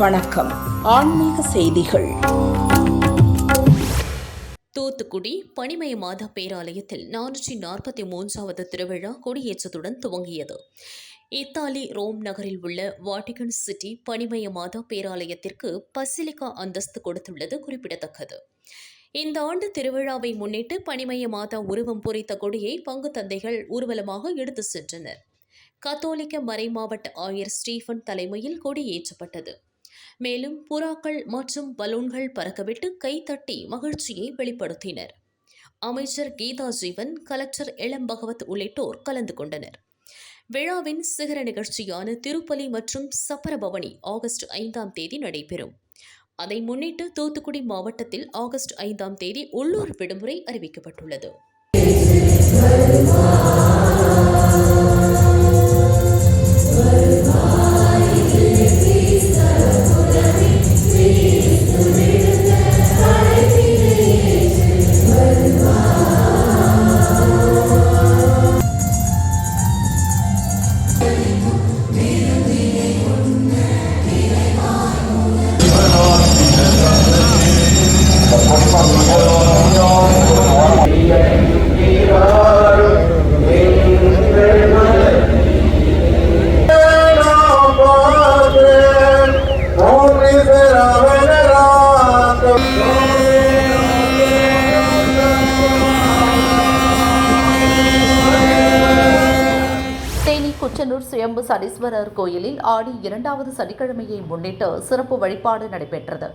வணக்கம். ஆன்மீக செய்திகள். தூத்துக்குடி பனிமய மாதா பேராலயத்தில் நானூற்றி நாற்பத்தி மூன்றாவது திருவிழா கொடியேற்றத்துடன் துவங்கியது. இத்தாலி ரோம் நகரில் உள்ள Vatican city Panimaya Matha பேராலயத்திற்கு basilica அந்தஸ்து கொடுத்துள்ளது குறிப்பிடத்தக்கது. இந்த ஆண்டு திருவிழாவை முன்னிட்டு பனிமய மாதா உருவம் பொறித்த கொடியை பங்கு தந்தைகள் ஊர்வலமாக எடுத்து சென்றனர். கத்தோலிக்க மறைமாவட்ட ஆயர் ஸ்டீஃபன் தலைமையில் கொடியேற்றப்பட்டது. மேலும் புறாக்கள் மற்றும் பலூன்கள் பறக்கவிட்டு கைத்தட்டி மகிழ்ச்சியை வெளிப்படுத்தினர். அமைச்சர் கீதா ஜீவன் கலெக்டர் இளம் பகவத் உள்ளிட்டோர் கலந்து கொண்டனர். விழாவின் சிகர நிகழ்ச்சியான திருப்பலி மற்றும் சப்பரபவனி ஆகஸ்ட் ஐந்தாம் தேதி நடைபெறும். அதை முன்னிட்டு தூத்துக்குடி மாவட்டத்தில் ஆகஸ்ட் ஐந்தாம் தேதி உள்ளூர் விடுமுறை அறிவிக்கப்பட்டுள்ளது. திருச்செந்தூர் சுயம்பு சனீஸ்வரர் கோயிலில் ஆடி இரண்டாவது சனிக்கிழமையை முன்னிட்டு சிறப்பு வழிபாடு நடைபெற்றது.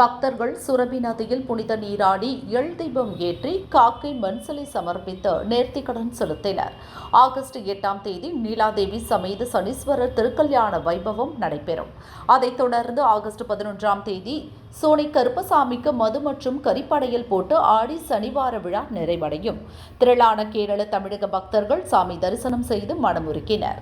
பக்தர்கள் சுரபி நதியில் புனித நீராடி எள் தீபம் ஏற்றி காக்கை மண்சலை சமர்ப்பித்து நேர்த்திக்கடன் செலுத்தினர். ஆகஸ்ட் எட்டாம் தேதி நீலாதேவி சமேத சனீஸ்வரர் திருக்கல்யாண வைபவம் நடைபெறும். அதைத் தொடர்ந்து ஆகஸ்ட் பதினொன்றாம் தேதி சோனை கருப்பசாமிக்கு மது மற்றும் கரிப்படையில் போட்டு ஆடி சனிவார விழா நிறைவடையும். திரளான கேரள தமிழக பக்தர்கள் சாமி தரிசனம் செய்து மனமுருக்கினர்